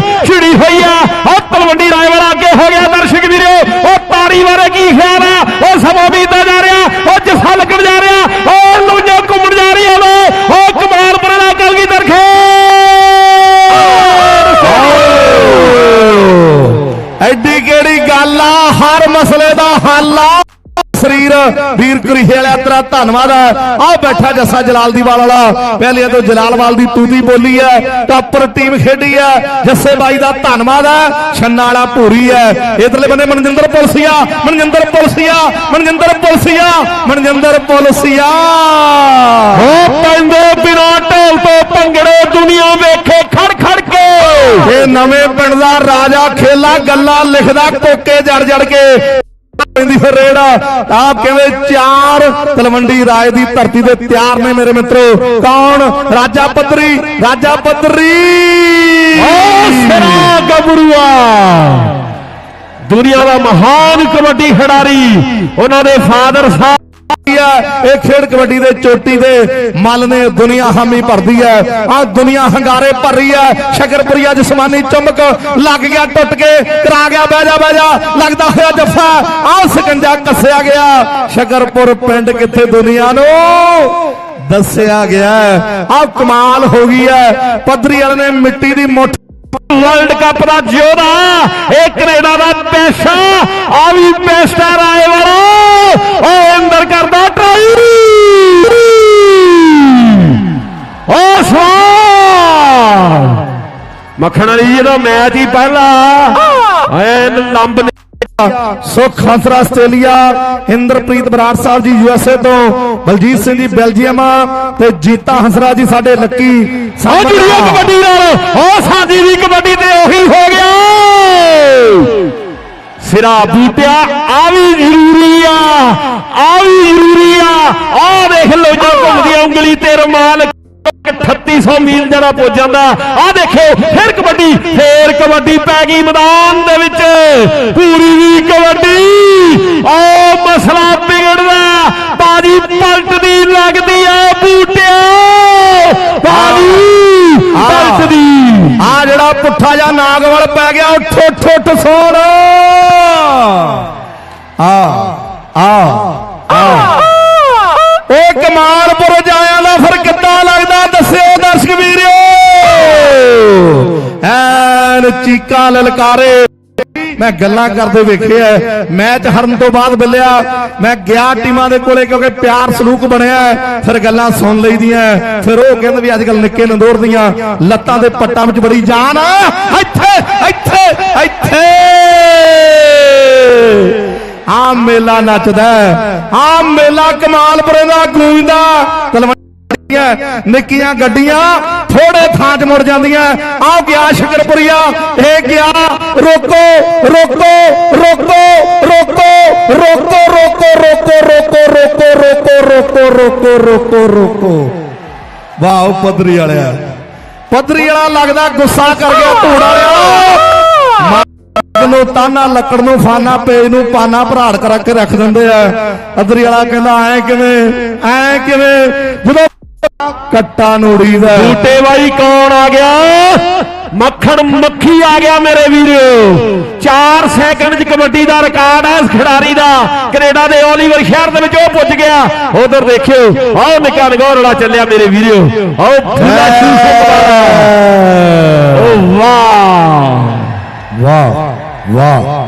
ਛਿੜੀ ਹੋਈ ਆ। ਉਹ ਤਲਵੰਡੀ ਰਾਏਵਾਲਾ ਅੱਗੇ ਹੋ ਗਿਆ ਦਰਸ਼ਕ ਵੀਰੋ। ਉਹ ਤਾੜੀ ਬਾਰੇ ਕੀ ਖਿਆਲ ਆ? ਉਹ ਸਮਾਂ ਬੀਤਦਾ ਜਾ ਰਿਹਾ। ਉਹ ਜੱਫਾ ਲੱਗਣ ਜਾ ਰਿਹਾ। ਉਹ ਲੁੰਜਾਂ ਘੁੰਮਣ ਜਾ ਰਹੀਆਂ ਨੇ ਉਹ ਕਮਾਲ ਦਾ ਕਲਗੀਧਰ ਦਰਖੇ ਐਡੀ ਕਿਹੜੀ ਗੱਲ ਆ? ਹਰ ਮਸਲੇ ਦਾ ਹੱਲ ਆ। ਸਰੀਰ ਵੀਰ ਕੁਰੀਹੇ ਵਾਲਾ ਤੇਰਾ ਧੰਨਵਾਦ ਆ ਆਹ ਬੈਠਾ ਜੱਸਾ ਜਲਾਲਦੀਵਾਲ ਵਾਲਾ ਪਹਿਲੇ ਤੋਂ ਜਲਾਲਵਾਲ ਦੀ ਤੂਤੀ ਬੋਲੀ ਹੈ ਟਾਪਰ ਟੀਮ ਖੇਡੀ ਹੈ। ਜੱਸੇ ਬਾਈ ਦਾ ਧੰਨਵਾਦ ਆ ਛੰਨਾ ਵਾਲਾ ਭੂਰੀ ਹੈ। ਇਧਰਲੇ ਬੰਨੇ ਮਨਜਿੰਦਰ ਪੁਲਸੀਆ ਮਨਜਿੰਦਰ ਪੁਲਸੀਆ ਮਨਜਿੰਦਰ ਪੁਲਸੀਆ ਮਨਜਿੰਦਰ ਪੁਲਸੀਆ। ਉਹ ਪੈਂਦੇ ਬਿਨਾ ਢੋਲ ਤੋਂ ਭੰਗੜੇ ਦੁਨੀਆ ਵੇਖੇ ਖੜ ਖੜ ਕੇ। ਇਹ ਨਵੇਂ ਪਿੰਡ ਦਾ ਰਾਜਾ ਖੇਲਾ ਗੱਲਾਂ ਲਿਖਦਾ ਕੋਕੇ ਜੜ ਜੜ ਕੇ। ਪੈਂਦੀ ਫਿਰ ਰੇੜਾ। ਆਪ ਕਹਿੰਦੇ ਚਾਰ ਤਲਵੰਡੀ ਰਾਏ ਦੀ ਧਰਤੀ ਦੇ ਤਿਆਰ ਨੇ ਮੇਰੇ ਮਿੱਤਰੋ। ਕੌਣ? ਰਾਜਾ ਪੱਤਰੀ ਰਾਜਾ ਪੱਤਰੀ ਓ ਸਿਰਾ ਗੱਭਰੂਆ। ਦੁਨੀਆ ਦਾ ਮਹਾਨ ਕਬੱਡੀ ਖਿਡਾਰੀ, ਉਹਨਾਂ ਦੇ ਫਾਦਰ ਸਾਹਿਬ ਇਹ ਖੇਡ ਕਬੱਡੀ ਦੇ ਚੋਟੀ ਦੇ ਮੱਲ ਨੇ ਦੁਨੀਆ ਹਾਮੀ ਭਰਦੀ ਹੈ। ਆ ਦੁਨੀਆ ਹੰਗਾਰੇ ਭਰ ਰਹੀ ਹੈ। ਸ਼ਕਰਪੁਰੀਆ ਜਸਮਾਨੀ ਚੁੰਮਕ ਲੱਗ ਗਿਆ, ਟੁੱਟ ਕੇ, ਕਰਾ ਗਿਆ, ਬਹਿ ਜਾ ਬਹਿ ਜਾ। ਲੱਗਦਾ ਹੋਇਆ ਜੱਫਾ ਆ ਸਕੰਜਾ ਕੱਸਿਆ ਗਿਆ। ਸ਼ਕਰਪੁਰ ਪਿੰਡ ਕਿੱਥੇ ਦੁਨੀਆ ਨੂੰ ਦੱਸਿਆ ਗਿਆ ਆ ਕਮਾਲ ਹੋ ਗਈ ਹੈ। ਪੱਧਰੀ ਵਾਲੇ ਨੇ ਮਿੱਟੀ ਦੀ ਮੁੱਠ ਵਰਲਡ ਕੱਪ ਦਾ ਜਿਉਦਾ ਇਹ ਕੈਨੇਡਾ ਦਾ ਪੈਸਾ ਆ ਵੀ ਪੈਸਟਾ ਰਾਏ ਮੱਖਣ ਵਾਲੀ ਜੀ ਦਾ ਮੈਚ ਹੀ ਪਹਿਲਾ। ਐਨ ਲੰਬ ਨੇ ਸੁਖ ਹੰਸਰਾ ਆਸਟ੍ਰੇਲੀਆ ਇੰਦਰਪ੍ਰੀਤ ਬਰਾੜ ਸਾਹਿਬ ਜੀ ਯੂਐਸਏ ਤੋਂ ਬਲਜੀਤ ਸਿੰਘ ਜੀ ਬੈਲਜੀਅਮ ਤੇ ਜੀਤਾ ਹੰਸਰਾ ਜੀ ਸਾਡੇ ਲੱਕੀ। ਉਹ ਜੁੜੀਆ ਕਬੱਡੀ ਨਾਲ ਉਹ ਸਾਡੀ ਦੀ ਕਬੱਡੀ ਤੇ ਉਹੀ ਹੋ ਗਿਆ। ਸਿਰਾ ਬੂਟਿਆ ਆ ਵੀ ਜ਼ਰੂਰੀ ਆ ਆ ਵੀ ਜ਼ਰੂਰੀ ਆ। ਆ ਦੇਖ ਲੋ ਜੋ ਘੁੰਮਦੀ ਉਂਗਲੀ ਤੇ ਰਮਾਲ 3800 ਮੀਲ ਜਿਹੜਾ ਪੁੱਜ ਜਾਂਦਾ ਆ ਦੇਖੋ ਫਿਰ ਕਬੱਡੀ ਫੇਰ ਕਬੱਡੀ ਪੈ ਗਈ ਮੈਦਾਨ ਦੇ ਵਿੱਚ। ਪੂਰੀ ਵੀ ਕਬੱਡੀ। ਓ ਮਸਲਾ ਵਿਗੜਦਾ ਬਾਜੀ ਪਲਟਦੀ ਲੱਗਦੀ ਆ ਬੂਟਿਆ। ਬਾਜੀ ਪਲਟਦੀ ਆ ਜਿਹੜਾ ਪੁੱਠਾ ਜਾਂ ਨਾਗਵਲ ਪੈ ਗਿਆ ਉੱਠ ਉੱਠ ਉੱਠ ਸੋੜ ਆ ਆ ਆ ਇਹ ਕਮਾਲਪੁਰ ਚੀਕਾਂ ਲਲਕਾਰੇ। ਮੈਂ ਗੱਲਾਂ ਕਰਦੇ ਵੇਖਿਆ ਮੈਚ ਹਰਨ ਤੋਂ ਬਾਅਦ ਬਿੱਲਿਆ, ਮੈਂ ਗਿਆ ਟੀਮਾਂ ਦੇ ਕੋਲੇ ਕਿਉਂਕਿ ਪਿਆਰ ਸਲੂਕ ਬਣਿਆ ਫਿਰ ਗੱਲਾਂ ਸੁਣ ਲਈਦੀਆਂ ਫਿਰ ਉਹ ਕਹਿੰਦੇ ਵੀ ਅੱਜ ਕੱਲ ਨਿੱਕੇ ਨੰਦੋਰ ਦੀਆਂ ਲੱਤਾਂ ਦੇ ਪੱਟਾਂ ਵਿੱਚ ਬੜੀ ਜਾਨ ਆ। ਇੱਥੇ ਇੱਥੇ ਇੱਥੇ! ਆ ਮੇਲਾ ਨੱਚਦਾ ਆ ਮੇਲਾ ਕਮਾਲਪੁਰੇ ਦਾ, ਗੂੰਜਦਾ। ਨਿੱਕੀਆਂ ਗੱਡੀਆਂ ਥੋੜੇ ਥਾਂ 'ਚ ਮੁੜ ਜਾਂਦੀਆਂ ਆਹ ਗਿਆ ਸ਼ਕਰਪੁਰੀਆ ਇਹ ਗਿਆ ਰੋਕੋ ਰੋਕੋ ਰੋਕੋ ਰੋਕੋ ਰੋਕੋ ਰੋਕੋ ਰੋਕੋ ਰੋਕੋ ਰੋਕੋ ਰੋਕੋ ਰੋਕੋ ਰੋਕੋ ਰੋਕੋ ਰੋਕੋ ਵਾਓ ਪੱਧਰੀ ਵਾਲਿਆ ਪੱਧਰੀ ਵਾਲਾ ਲੱਗਦਾ ਗੁੱਸਾ ਕਰ ਗਿਆ ਧੂੜ ਵਾਲਿਆ ਨੂੰ ਤਾਨਾ ਲੱਕੜ ਨੂੰ ਫਾਨਾ ਪੇਜ ਨੂੰ ਪਾਨਾ ਭਰਾੜ ਕਰਾ ਕੇ ਰੱਖ ਦਿੰਦੇ ਆ ਅਦਰੀ ਵਾਲਾ ਕਹਿੰਦਾ ਐ ਕਿਵੇਂ ਐ ਕਿਵੇਂ ਜਦੋਂ ਕੱਟਾ ਨੂੜੀਦਾ ਬੂਟੇ ਬਾਈ ਕੌਣ ਆ ਗਿਆ? ਮੱਖਣ ਮੱਖੀ ਆ ਗਿਆ ਮੇਰੇ ਵੀਰੋ। 4 ਸੈਕਿੰਡ 'ਚ ਕਬੱਡੀ ਦਾ ਰਿਕਾਰਡ ਹੈ ਇਸ ਖਿਡਾਰੀ ਦਾ। ਕੈਨੇਡਾ ਦੇ ਓਲੀਵਰ ਸ਼ਹਿਰ ਦੇ ਵਿੱਚ ਉਹ ਪੁੱਜ ਗਿਆ। ਉਧਰ ਦੇਖਿਓ ਆਹ ਨਿੱਕਾ ਨਗੌਰੜਾ ਚੱਲਿਆ ਮੇਰੇ ਵੀਰੋ। ਆਹ ਫੁੱਲਾ ਸ਼ੂ ਓ ਵਾਹ ਵਾਹ ਵਾਹ।